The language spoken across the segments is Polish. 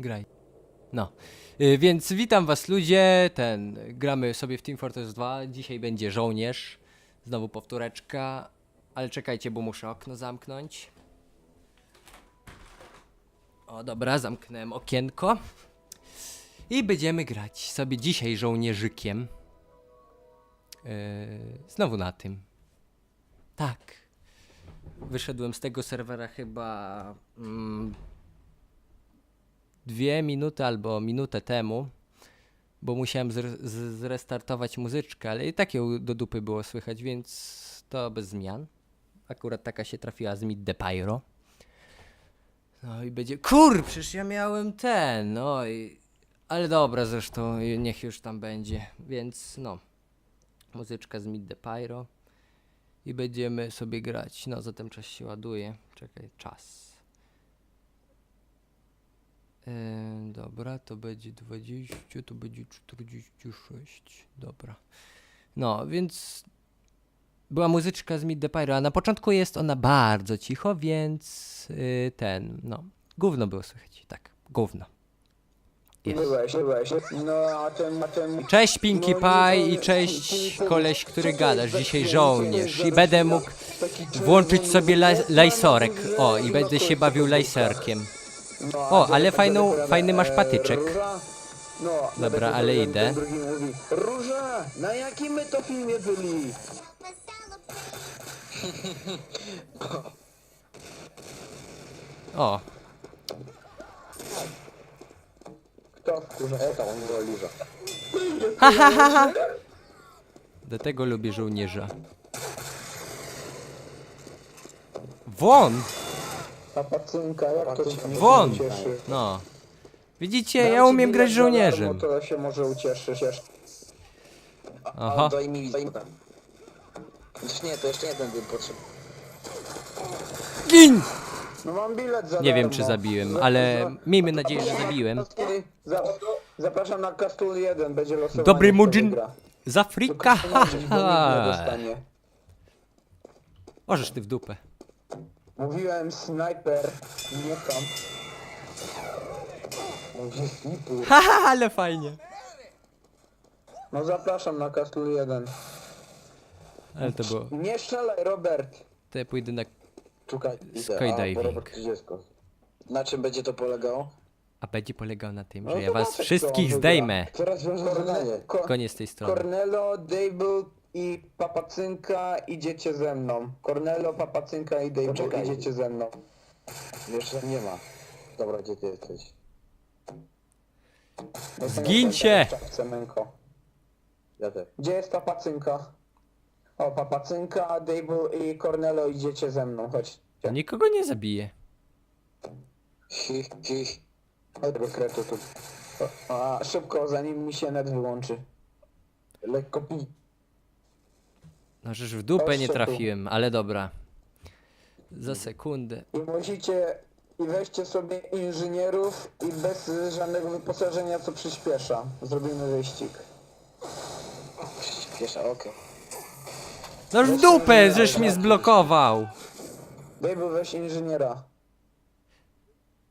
Graj. No. Y, Więc witam was ludzie, ten, gramy sobie w Team Fortress 2, dzisiaj będzie żołnierz, znowu powtóreczka, ale czekajcie, bo muszę okno zamknąć. O dobra, zamknąłem okienko. I będziemy grać sobie dzisiaj żołnierzykiem. Yy, znowu na tym. Tak. Wyszedłem z tego serwera chyba mm, dwie minuty albo minutę temu, bo musiałem zrestartować muzyczkę, ale i tak ją do dupy było słychać, więc to bez zmian. Akurat taka się trafiła z Mid the Pyro. No i będzie. Kur, przecież ja miałem ten, no i. Ale dobra, zresztą niech już tam będzie, więc no. Muzyczka z Mid the Pyro. I będziemy sobie grać. No, zatem czas się ładuje. Czekaj, czas. Yy, dobra, to będzie 20, to będzie 46. Dobra. No, więc była muzyczka z Mid the Pyro, a na początku jest ona bardzo cicho, więc yy, ten, no, gówno było słychać. Tak, gówno. Jest. Byłeś, byłeś. No a ten, a ten... Cześć Pinkie No, Pie i cześć koleś, który gadasz. Dzisiaj żołnierz i będę mógł włączyć sobie la zwój, lajsorek. O, i zwój, będę no się bawił lajserkiem. No, a O, ale fajną- fajny masz e, patyczek. Róża? No, Dobra, ale ten- idę. ten drugi mówi, Róża, na jakim my to filmie byli? O, Kto wkurza? E, tam on go liża. do tego lubię żołnierza. Won! Ta pacynka, jak to się Won! cieszy? No. Widzicie, Dam ja umiem grać żołnierzem. darmo, To się może ucieszy. Ciesz. Aha. Daj mi, daj mi nie, to jeszcze jeden był potrzebny. Gin! No mam bilet za Nie wiem, darmo. czy zabiłem, Za- ale za- miejmy nadzieję, że zabiłem. Za- Zapraszam na Castle 1, będzie losowanie. Dobry kto Mudzin wygra. z! Tylko Ha, zobaczyć, bo nikt nie ha. dostanie. Możesz ty w dupę. Mówiłem snajper, nie tam. Mówi snipu. Haha, ale fajnie. No zapraszam na Castle 1. Ale to było. Nie strzelaj, Robert. To ja pójdę na. Czekaj, Skydiving. Na czym będzie to polegało? A będzie polegał na tym, No że ja to was wszystkich zdejmę. Teraz wiążę zadanie. Ko Koniec tej strony. Cornelo, Dable i Papacynka idziecie ze mną. Cornelo, Papacynka i Dable Poczekaj. idziecie ze mną. Jeszcze nie ma. Dobra, gdzie ty jesteś? Jestem Zgincie! w czapce, Męko. Ja też. Gdzie jest Papacynka? O, Papacynka, Dable i Cornelo idziecie ze mną, chodź. To nikogo nie zabije. Hi, hi. Tu. A, szybko, zanim mi się net wyłączy. Lekko pi. No żeż w dupę nie tu. trafiłem, ale dobra. Za sekundę. I musicie i weźcie sobie inżynierów i bez żadnego wyposażenia co przyspiesza. Zrobimy wyścig. Piesza, okej. No w dupę, żeś mnie zblokował. Dave, weź inżyniera.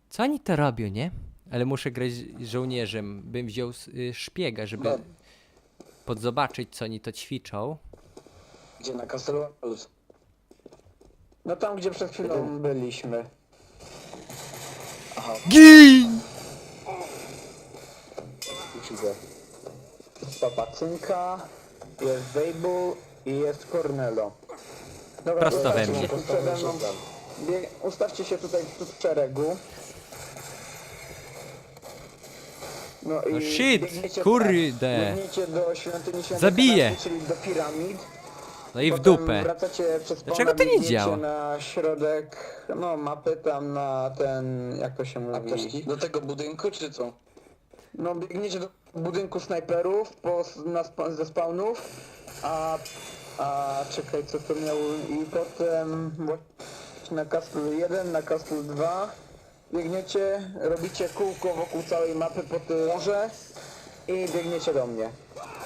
Co oni to robią, nie? Ale muszę grać z żołnierzem. Bym wziął s- y, szpiega, żeby podzobaczyć, co oni to ćwiczą. Gdzie na Castello? No tam gdzie przed chwilą byliśmy. Aha, Gin! widzę. Jest Papacynka, jest Dable i jest Cornelo. Dobra, Prosto we ustawcie mnie. się tu przede mną. Bie- Ustawcie się tutaj w szeregu. No i No shit, biegniecie kurde. Biegniecie do świątyni świętej Zabiję. Czyli do piramid. No i w Potem dupę. Wracacie przez Dlaczego to nie biegniecie działa? na środek, no mapy tam na ten, jak to się mówi? Do tego budynku, czy co? No biegniecie do budynku snajperów po, na, spa- ze spawnów, a, a czekaj co to miało i potem właśnie na Castle 1, na Castle 2 biegniecie, robicie kółko wokół całej mapy po tym morze i biegniecie do mnie.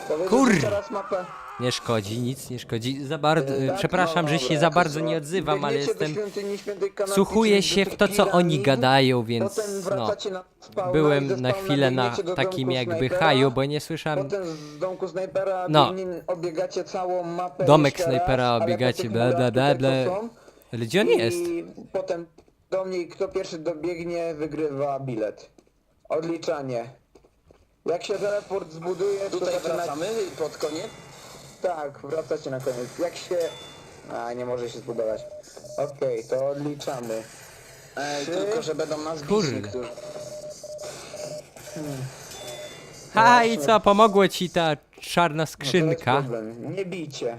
Powiedzieć Kur- jeszcze raz mapę. Nie szkodzi, nic nie szkodzi. Za bardzo, Tak, przepraszam, no że dobra, się za bardzo nie odzywam, ale biegniecie do jestem... świątyni świętej Kanapki, Wsłuchuję się w to, co oni gadają, więc potem no. wracacie na spawna i Byłem ze na spawna chwilę na biegniecie do takim domku jakby snajpera, haju, bo nie słyszałem... Potem z domku snajpera No. biegnie, obiegacie całą mapę Domek jeszcze snajpera obiegacie, tych bla, bla, murach bla, tutaj, bla. są. Ale gdzie on I jest? potem do mnie, kto pierwszy dobiegnie, wygrywa bilet. Odliczanie. Jak się teleport zbuduje, to Tutaj zaczyna... wracamy pod koniec. Tak, wracacie na koniec. Jak się... A, nie może się zbudować. Okej, to odliczamy. E, Trzy. tylko, że będą nas bić Kurde. niektórzy. Ha, i co, pomogło ci ta czarna No to jest skrzynka? problem. Nie bijcie.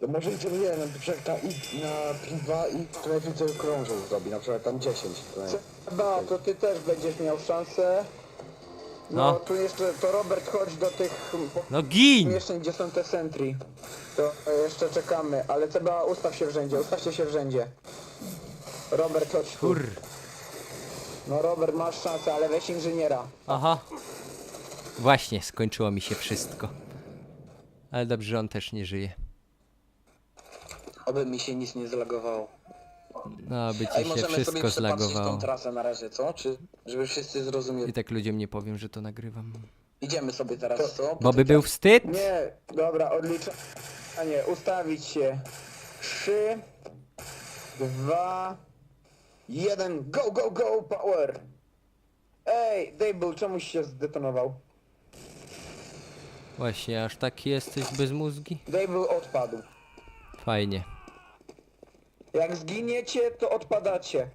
To może idziemy, nie wiem, na przykład ta i, na piwa i to najwięcej krążów zrobi, na przykład tam 10. To nie. Chyba, to ty też będziesz miał szansę. No, No. tu jeszcze, to Robert, chodź do tych No gin! pomieszczeń, gdzie są te sentry. To e, jeszcze czekamy, ale trzeba, ustaw się w rzędzie, ustawcie się w rzędzie. Robert, chodź tu. Kur... No Robert, masz szansę, ale weź inżyniera. Aha. Właśnie, skończyło mi się wszystko. Ale dobrze, że on też nie żyje. Oby mi się nic nie zlagowało. No, by ci się możemy sobie wszystko przepatrzeć tą zlagowało. trasę na razie, co? Czy żeby wszyscy I zrozumieli? tak ludziom nie powiem, że to nagrywam. Idziemy sobie teraz, co? Bo by był wstyd? Nie, dobra, odliczę. A nie, ustawić się. Trzy, dwa, jeden, go, go, go, power! Ej, Dable, czemuś się zdetonował? Właśnie, aż taki jesteś bez mózgi? Dable odpadł. Fajnie. Jak zginiecie, to odpadacie.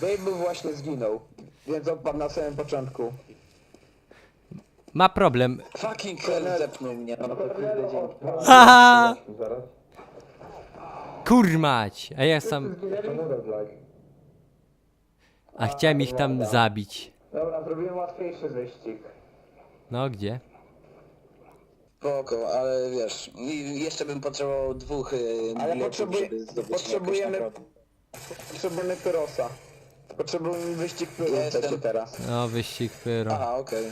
Dable właśnie zginął, więc odpadł na samym początku. Ma problem. Fucking hell zepnął mnie. No, to kurde dzięki. Haha! Zaraz. Kurmać! A ja sam... A chciałem ich tam zabić. Dobra, zrobiłem łatwiejszy wyścig. No, gdzie? Spoko, ale wiesz, i jeszcze bym potrzebował dwóch y, Ale potrzebuj, żeby zdobyć potrzebujemy, jakąś nagrodę. potrzebujemy Pyrosa. Potrzebujemy wyścig Ja Pyrosa jestem- teraz. No, wyścig pyro. Aha, okej.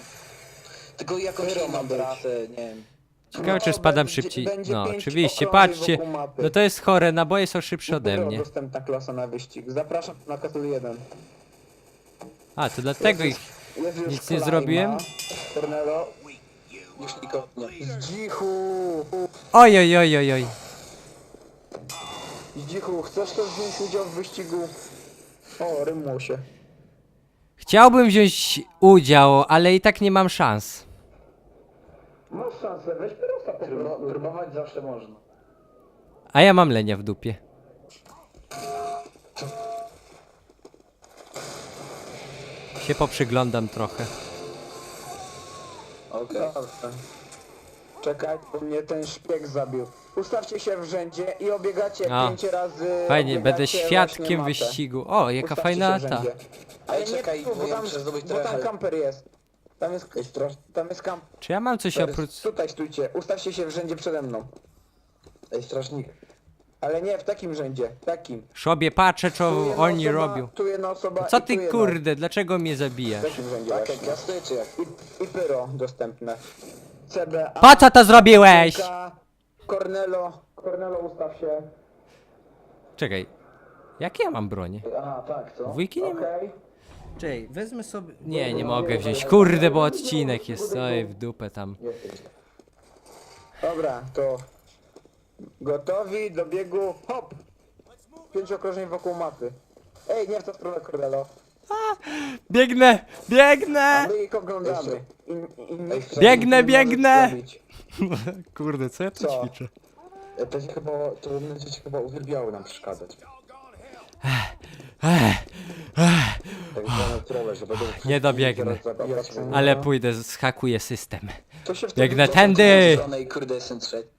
Tylko jakąś Pyro ma inną być. trasę, nie wiem. Ciekawe, czy No, spadam będzie- szybciej. będzie No, pięć oczywiście, okrążeń patrzcie. wokół mapy. No to jest chore, naboje są szybsze ode Pyro mnie. dostępna klasa na wyścig. Zapraszam na Castle 1. A, to dlatego ich... Jest już Nic nie Klejma, zrobiłem? Cornelo. Nikogo nie. Zdzichu! Oj, oj, oj, oj, oj. Zdzichu, chcesz też wziąć udział w wyścigu? O, rymło się. Chciałbym wziąć udział, ale i tak nie mam szans. Masz szansę, weź Pyrosa po prostu. Próbować zawsze można. A ja mam lenia w dupie. Się poprzyglądam trochę. Okej. Dobrze. Czekaj, bo mnie ten szpieg zabił. Ustawcie się w rzędzie i obiegacie A, pięć razy. Fajnie, obiegacie będę świadkiem mapę. wyścigu. O, jaka Ustawcie fajna się w ta. rzędzie. Ale czekaj, tu, bo ja tam, muszę zdobyć bo tam trochę. kamper jest. Tam jest, tam jest kamper. Czy ja mam coś oprócz... Tutaj stójcie, ustawcie się w rzędzie przede mną. Ej, strażnik. Ale nie w takim rzędzie, takim. Szobie patrzę, co jedna oni osoba, robią. Tu jedna osoba Co i tu ty jedna. kurde, dlaczego mnie zabijasz? W takim rzędzie Tak właśnie. jak ja stoję, czy jak? I, I pyro dostępne. CBA. Po co to zrobiłeś? K, Cornelo. Cornelo ustaw się. Czekaj. Jakie ja mam broń? Aha, tak, co? Dwójki nie ma? Okej. Czekaj, wezmę sobie... Nie, nie mogę wziąć. Kurde, bo odcinek jest. Oj, w dupę tam. Dobra, to gotowi do biegu. Hop! Pięć okrążeń wokół mapy. Ej, nie w tą stronę Cornelo. Biegnę! Biegnę! My ich oglądamy. I, i nie chcę- Biegnę, biegnę! zrobić. Kurde, co ja tu Co? ćwiczę? To się chyba, to będzie się chyba uwielbiały nam przeszkadzać. Tak zwane trolle, że będą... Nie dobiegnę. zabijać. Ale pójdę, zhakuję system. To się wtedy Biegnę tędy! Kurde, jestem trzeci.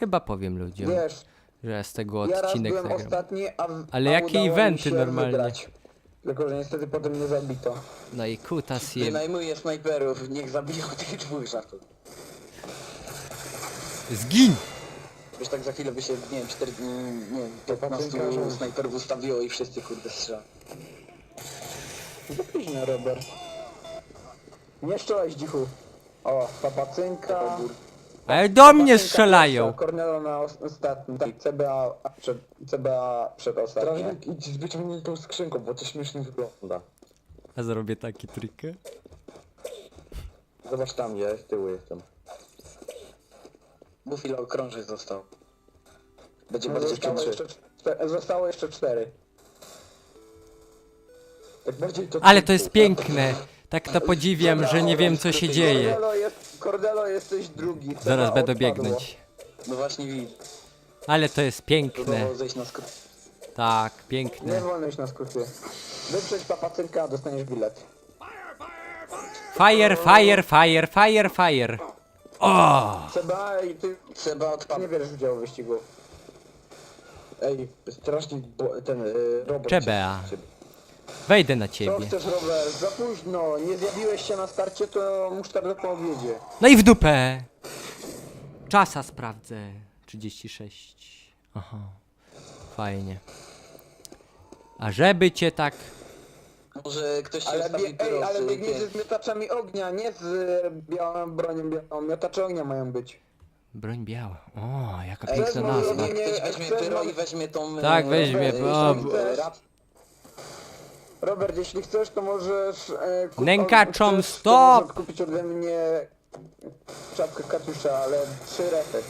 Chyba powiem ludziom, Wiesz, że ja z tego ja raz odcinek byłem nagram. ostatni, a, w- Ale a jakie udało mi eventy się normalnie? Wygrać. Tylko, że niestety potem nie zabito. No i kutas je... Wynajmuję snajperów, niech zabiją tych dwóch żartów. Zgin! Już tak za chwilę by się, nie wiem, 4, nie wiem, 15 snajperów ustawiło i wszyscy kurde strzelają. Za późno, Robert. Nie szczelaj, dzichu. O, papacynka. Ale do mnie strzelają! Cornelo na os- ostatnim, tak, CBA a przed, CBA przedostatnie. Strażnik idź z wyciągniętą skrzynką, bo to śmiesznie wygląda. A zrobię taki trikę. Zobacz tam, ja z tyłu jestem. Bufilo okrążek został. Będzie No, bardzo Zostało cięższy. jeszcze, czte- zostało jeszcze cztery. Tak bardziej to... Ale to jest piękne. Tak to podziwiam, że nie wiem co się dzieje. Cordelo, jest, Cordelo jesteś drugi. Zaraz będę biegnąć. No właśnie widzę. Ale to jest piękne. Próbował zejść na skrót. Tak, Nie piękne. wolno iść na skróty. Wyprzeć papacynka, a dostaniesz bilet. Fire, fire, fire, fire, fire. O! CBA i ty Trzeba odpadł. nie bierzesz udziału w wyścigu. Ej, strażnik, bo, ten y, robot... Czebea. cię- Wejdę na Co ciebie. chcesz, Robert? Za późno. Nie zjawiłeś się na starcie, to musztarda po obiedzie. No i w dupę! Czasa sprawdzę. 36. Aha. Fajnie. A żeby cię tak... Może ktoś się Ale, ustawi ej, ale biegniecie z miotaczami ognia, nie z e, białą bronią białą. Miotacze ognia mają być. Broń biała. O, jaka Ej, piękna nazwa. Ktoś weźmie chcesz pyro mam- i weźmie tą... Tak, e, weźmie, e, bo- bo- rap- Robert, jeśli chcesz, to możesz... E, kup- Nękaczom, chcesz, to stop! możesz kupić ode mnie czapkę katusza, ale trzy refy.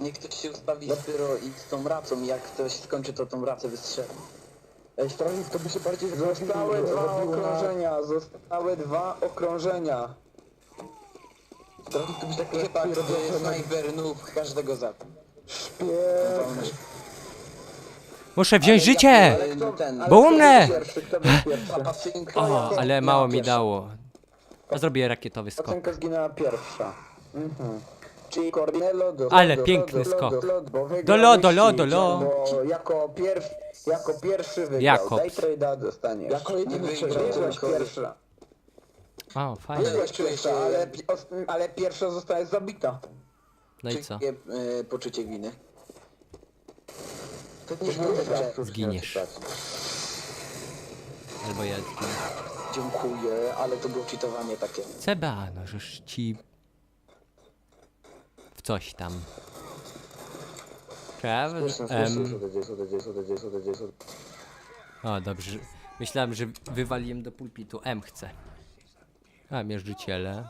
Niech ktoś się ustawi z pyro i z tą racą. Jak ktoś skończy, to tą racę wystrzeli. Ej, strażnik, to by się bardziej... Zostały dwa robiło na- okrążenia, zostały dwa okrążenia. Strażnik, to by się tak Chyba lepiej to jest na... snajper każdego zabił. Szpieg. Muszę wziąć Ale życie! Bo umrę! O, ale mało mi dało. Ja zrobię rakietowy skok. Zginęła pierwsza. Mhm. Czyli Cornelo do Ale do- piękny do- skok. Do, do, bo wygrał Do lo, do lo, wyścig, do lo. Bo jako, pierw, jako pierwszy wygrał. Dostaniesz. Jako jedyny Nie przegrał. wygrał. Byłaś tylko- pierwsza. O, fajnie. Byłaś pierwsza, ale, pi- os- ale pierwsza zostaje zabita. No i co? E, poczucie winy. To nie Coś jest może dobrze. tak Zginiesz. Albo ja zginę. Dziękuję, ale to było cheatowanie takie. Ceba, no żeż ci... W coś tam. Em, to- O, dobrze. że- Myślałem, że wywaliłem do pulpitu. M chcę. A, mierzyciele.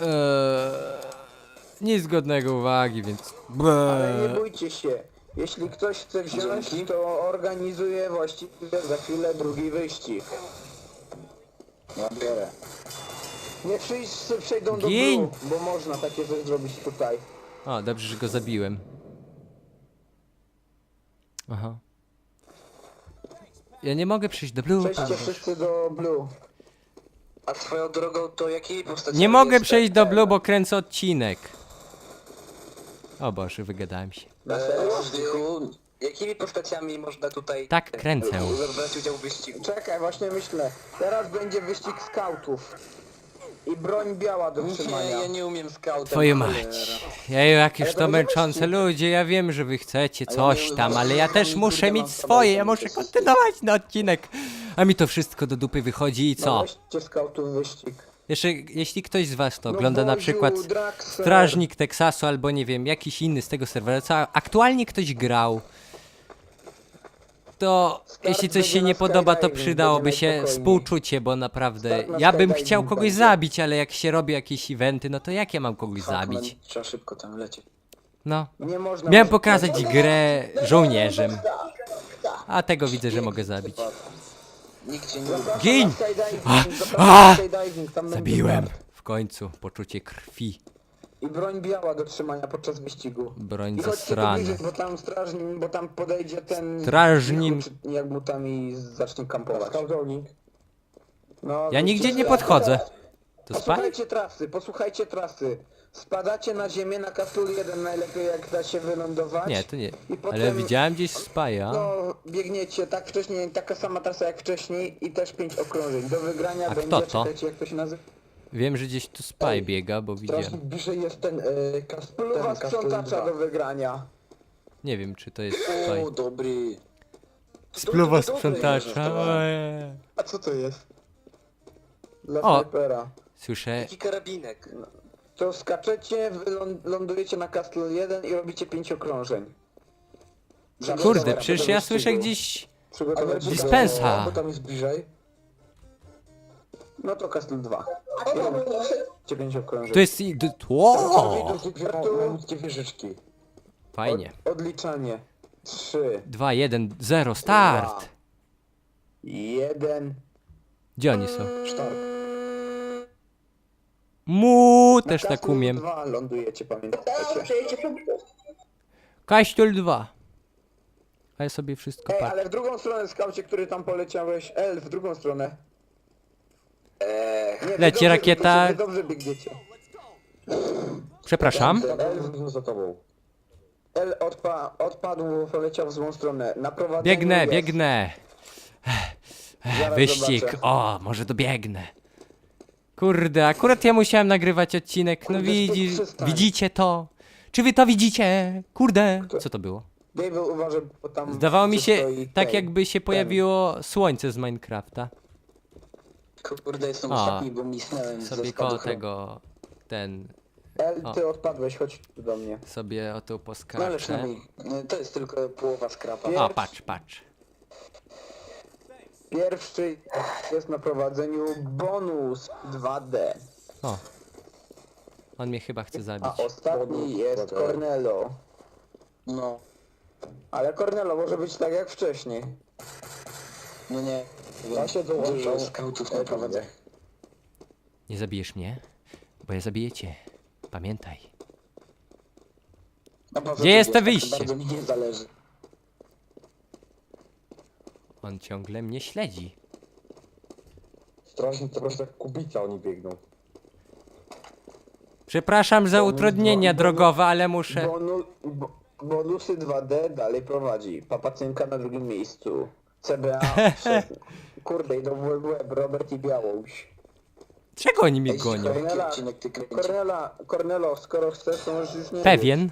Eee, nic godnego uwagi, więc... Ale nie bójcie się. Jeśli ktoś chce wziąć, to organizuje właściwie za chwilę drugi wyścig. Ja biorę. Nie wszyscy przejdą do Gin! Blue, bo można takie coś zrobić tutaj. O, dobrze, że go zabiłem. Aha. Ja nie mogę przejść do Blue. Przejdźcie wszyscy do Blue. A swoją drogą to jakiej postaci Nie mogę przejść do Blue, bo kręcę odcinek. O Boże, wygadałem się. E, Zdychu, jakimi postaciami można tutaj Tak, kręcę. e, brać udział w wyścigu? Czekaj, właśnie myślę. Teraz będzie wyścig skautów. I broń biała do Nie, trzymania. ja nie umiem scoutem. Twoje mać. Jeju, jakież to męczące wyścig. ludzie, ja wiem, że wy chcecie coś tam, ale ja też muszę mieć swoje, ja muszę kontynuować na odcinek. A mi to wszystko do dupy wychodzi i No co? weźcie skautów wyścig. Jeszcze, jeśli ktoś z was to No ogląda na przykład. Strażnik Teksasu albo nie wiem, jakiś inny z tego serwera, co aktualnie ktoś grał, to jeśli coś się nie podoba, to przydałoby się współczucie, bo naprawdę Start na ja bym skydiving chciał kogoś będzie. zabić, ale jak się robi jakieś eventy, no to jak ja mam kogoś zabić? Trzeba szybko tam lecieć. No. Nie można... Miałem pokazać grę żołnierzem, a tego widzę, że mogę zabić. Nikt cię nie Gin! A! A! Zabiłem. W końcu poczucie krwi. I broń biała do trzymania podczas wyścigu. Broń I chodźcie tu zasrana. bliżej, bo tam strażnik, bo tam podejdzie ten... Strażnik. Czy- Jak mu tam i zacznie kampować. No, Ja nigdzie nie podchodzę. To spaj? Posłuchajcie trasy, posłuchajcie trasy. Spadacie na ziemię na Castle 1 najlepiej jak da się wylądować. Nie, to nie. I potem, Ale widziałem gdzieś Spaja. No, biegniecie tak wcześniej, taka sama trasa jak wcześniej i też 5 okrążeń. Do wygrania A będzie, kto to? czekajcie jak to się nazywa. Wiem, że gdzieś tu Spy biega, bo widziałem. Strażnik bliżej jest ten, e, kas, ten Pluwa Castle sprzątacza 2. do wygrania. Nie wiem, czy to jest Spy. O, dobry. Spluwa sprzątacza. Eee. A co to jest? Dla O. snajpera. Słyszę. Taki karabinek. To skaczecie, ląd- lądujecie na Castle 1 i robicie pięć okrążeń. Kurde, przecież ja słyszę gdzieś. Przygotować się do- Dispensa. Bo tam jest bliżej. No to Castle 2. I robicie pięć okrążeń. Tu jest. i- d- wieżyczki. Fajnie. Od, odliczanie. 3, 2, 1, 0, start! 1. Gdzie oni są? Sztark. Mu też tak umiem. 2 lądujecie, pamiętajcie. Kaściul 2. A ja sobie wszystko Ej, patrzę. ale w drugą stronę, skaucie, który tam poleciałeś. L, w drugą stronę. Eee, Nie, wy Leci dobrze- rakieta. Wy dobrze biegniecie. Przepraszam. L za tobą. Odpa odpadł, poleciał w złą stronę. Biegnę, jest. biegnę. Zaraz Wyścig. zobaczę. O, może dobiegnę. Kurde, akurat ja musiałem nagrywać odcinek. No Kurde, widzi, przestań. widzicie to? Czy wy to widzicie? Kurde. Co to było? Uważaj, bo tam... Zdawało mi się stoi tak ten. jakby się pojawiło słońce z Minecrafta. kurde, jestem A. ostatni, bo misnąłem Sobie koło tego ten L, O. ty odpadłeś, chodź tu do mnie. sobie o tu No ale poskaczę. przynajmniej, no, to jest tylko połowa skrapa. O, patrz, patrz. Pierwszy jest na prowadzeniu bonus 2D. O. On mnie chyba chce zabić. A ostatni jest Cornelo. No, Ale Cornelo może być tak jak wcześniej. no nie. Ja się dołączam. Dużo skautów na prowadzę. Nie zabijesz mnie, bo ja zabiję cię. Pamiętaj. Poza Gdzie jest to wyjście? Bardzo mi nie zależy. On ciągle mnie śledzi. Strasznie to prosto jak kubica oni biegną. Przepraszam za utrudnienia bo- drogowe, ale muszę. Bonu, bo, bonusy 2D dalej prowadzi. Papacynka na drugim miejscu. CBA. trzeci. Kurde, idą w łeb, Robert i Białoś. Czego oni mnie gonią? Jaki Cornela, odcinek ty kręcisz? Cornela, Cornelo, skoro chcesz, to możesz już nie Pewien.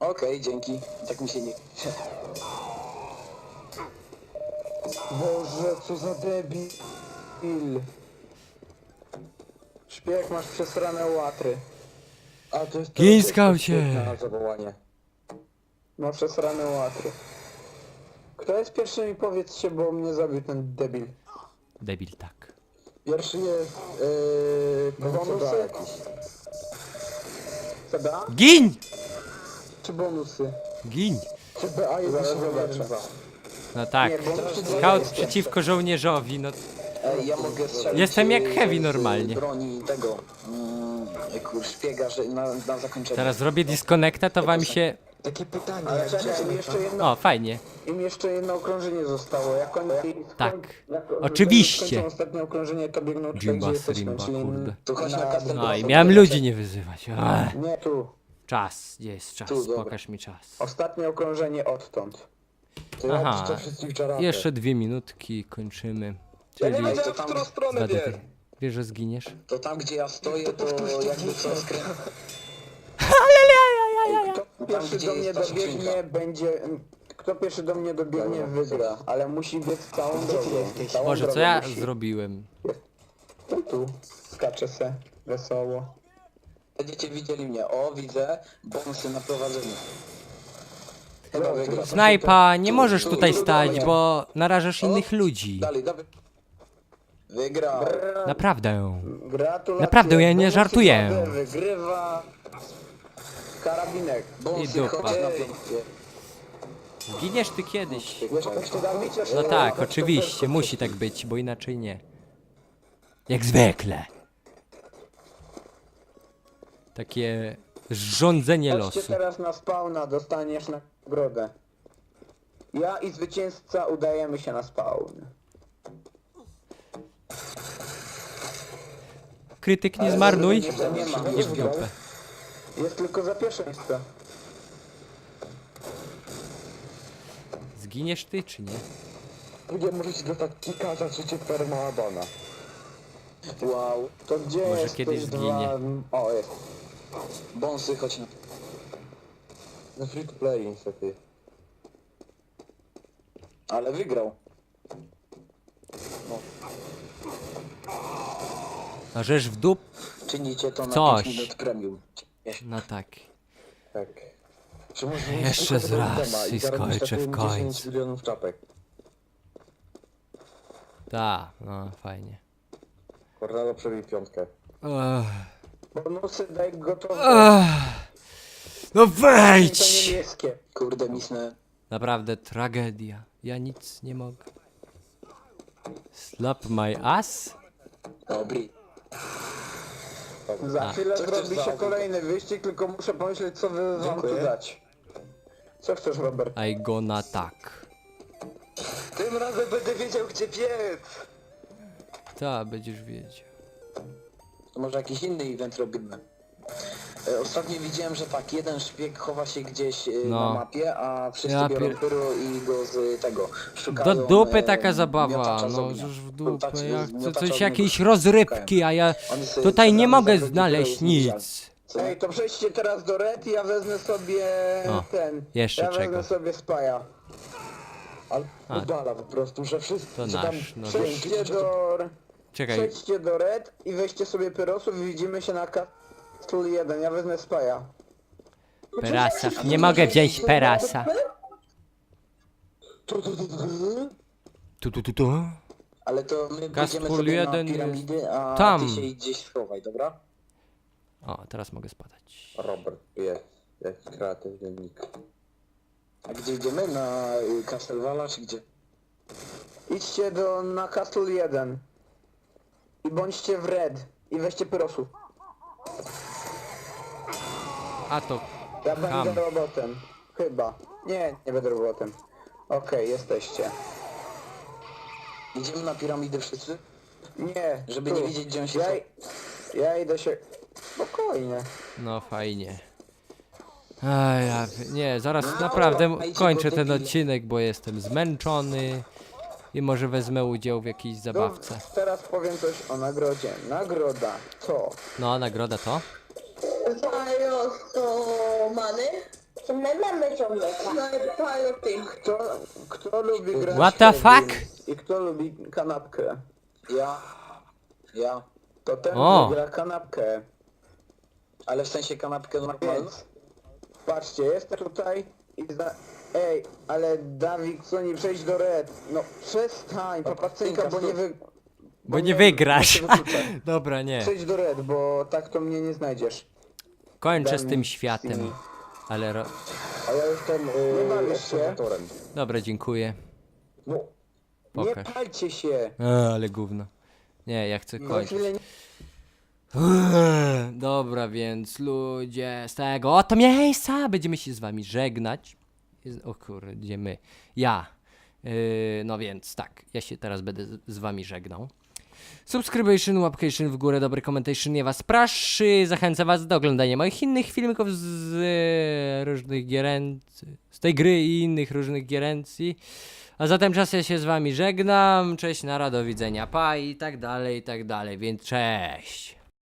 Okej, dzięki. Tak mi się nie... Boże, co za debil. Szpieg, masz przesrane łatry. A to jest... Gin to- to- skaucie. Na zawołanie. Ma przesrane łatry. Kto jest pierwszy mi powiedzcie, bo mnie zabił ten debil. Debil, tak. Pierwszy jest yy, bonusy? jakiś. CBA Gin! czy bonusy? Gin! CBA jest Zaraz zobaczę. No tak. Scout przeciwko żołnierzowi, no Ej, ja mogę strzelić... Jestem jak Heavy z normalnie. broni tego... Mm, kur, szpiega, że na, na zakończenie. teraz zrobię disconnecta, to wam się... Takie pytanie, Ale jak czekaj, im jeszcze jedno, O, fajnie. im jeszcze jedno okrążenie zostało. Jak oni Tak. jak Oczywiście. skończą ostatnie okrążenie, to biegną tutaj, Jimba gdzie kurde. Chodź na No i miałem ludzi nie wyzywać. Ech. Nie tu. Czas, gdzie jest czas? Tu. Pokaż mi czas. Ostatnie okrążenie odtąd. To ja Aha. Wszystkich. Jeszcze dwie minutki kończymy. Ja Czyli... nie wiedziałem, w którą stronę bier. Wiesz, że zginiesz? To tam, gdzie ja stoję, to jakby co skręt... Kto pierwszy gdzie do jest mnie ta dobiegnie, skrzynka. będzie... Kto pierwszy do mnie dobiegnie, wygra. Ale musi biec całą drogą. Całą Boże, co drogą ja musi. zrobiłem? Tu, tu. Skacze se. Wesoło. Będziecie widzieli mnie. O, widzę. Bonusy na prowadzeniu. Snajpa, nie możesz tu, tutaj tu, stać, bo narażasz innych ludzi. Naprawdę. Naprawdę, ja nie żartuję. 2D Wygrywa... Karabinek. Bonusy, dupa. na. Zginiesz ty kiedyś. No tak, oczywiście, musi tak być, bo inaczej nie. Jak zwykle. Takie rządzenie losu. teraz na spawna, dostaniesz nagrodę. Ja i zwycięzca udajemy się na spawn. Krytyk nie zmarnuj. Nie, nie ma. Nie w dupę. Jest tylko za pierwsze miejsce. Zginiesz ty czy nie? Ludzie możecie dostać kika za trzecie permaabana. Wow. To gdzie Może jest kiedyś ktoś zginie. Dwa... O, jest. Bonusy, chodź na... No free to play niestety. Ale wygrał. A żeż w dup? Czynicie to na Coś. 5 minut premium. No tak. Tak. Czy może Jeszcze tylko tego raz dema i zarobić skończę w takim 10 końcu. milionów czapek. Ta, no fajnie. Cornelo przebij piątkę. Ech, Bonusy daj gotowe. ech. No To wejdź! niebieskie. Kurde, misnę. Naprawdę tragedia. Ja nic nie mogę. Slap my ass? Dobry. Za A. chwilę Co chcesz zrobi się za- kolejny wyścig, tylko muszę pomyśleć co wy wam tu Dziękuję. dać. Co chcesz Robert? I gonna tak. Tym razem będę wiedział gdzie biec. Ta, będziesz wiedział. To może jakiś inny event robimy. E, Ostatnio widziałem, że tak, jeden szpieg chowa się gdzieś e, No. na mapie, a wszyscy Ja biorą pier- pyro i go z tego szukają. Do dupy e, taka zabawa, miotacza z no ognia. już w Miotacz- dupę, ja chcę miotacza coś, ognia jakieś rozrybki, a ja tutaj nie mogę znaleźć nic. Co? Ej, to przejdźcie teraz do Red i ja wezmę sobie O, ten. jeszcze ja czego? wezmę sobie Spaja. Ale A. udala po prostu, że wszyscy To że tam nasz, no. Przejdźcie do... Czekaj, Przejdźcie do Red i weźcie sobie pyrosów i widzimy się na Castle 1. Ja wezmę Spaja. perasa. Nie mogę wziąć perasa. Tu, tu, tu, tu. Tu, tu, tu, tu. Ale to my Castle pójdziemy sobie jeden na piramidy, a tam. ty się gdzieś schowaj, dobra? O, teraz mogę spadać. Robert jest, jest kreatywny nick. A gdzie idziemy? Na y, Castelvala czy gdzie? Idźcie do na Castle 1. I bądźcie w Red. I weźcie pyrosów. A to Ja Ham. będę robotem. Chyba. Nie, nie będę robotem. Okej, jesteście. Idziemy na piramidy wszyscy? Nie. Żeby nie wiedzieć, gdzie on się ja, ja idę się... Spokojnie. No fajnie. Ej, ja, nie, zaraz No, naprawdę kończę ten odcinek, bo jestem zmęczony i może wezmę udział w jakiejś zabawce. Teraz powiem coś o nagrodzie. Nagroda to... No, nagroda to? Palo to many. To my mamy ciągle. No i palo tym. Kto, kto lubi grać What the fuck? I kto lubi kanapkę? Ja. Ja. To ten O. wygra kanapkę. Ale w sensie kanapkę normalną? Więc patrzcie, jestem tutaj i za... Ej, ale Dawid, co nie przejść do Red? No przestań, papacyjka, bo nie wy... Bo nie wygrasz. Dobra, nie. Przejdź do Red, bo tak to mnie nie znajdziesz. Kończę z tym światem. Ale ro... A ja jestem Nie yy, bawisz się? obserwatorem. Dobra, dziękuję. No, Nie Pokaż. palcie się. A, ale gówno. Nie, ja chcę Za kończyć. chwilę nie... Dobra, więc ludzie z tego oto miejsca będziemy się z wami żegnać. Jest- O kurde, my. Ja. Yy, no więc tak, ja się teraz będę z- z wami żegnał. Subscription, łapcation w górę, dobry commentation, nie was praszy. Zachęcam was do oglądania moich innych filmików z e, różnych gierencji, z tej gry i innych różnych gierencji. A zatem czas ja się z wami żegnam. Cześć, nara, do widzenia, pa i tak dalej, i tak dalej, więc cześć.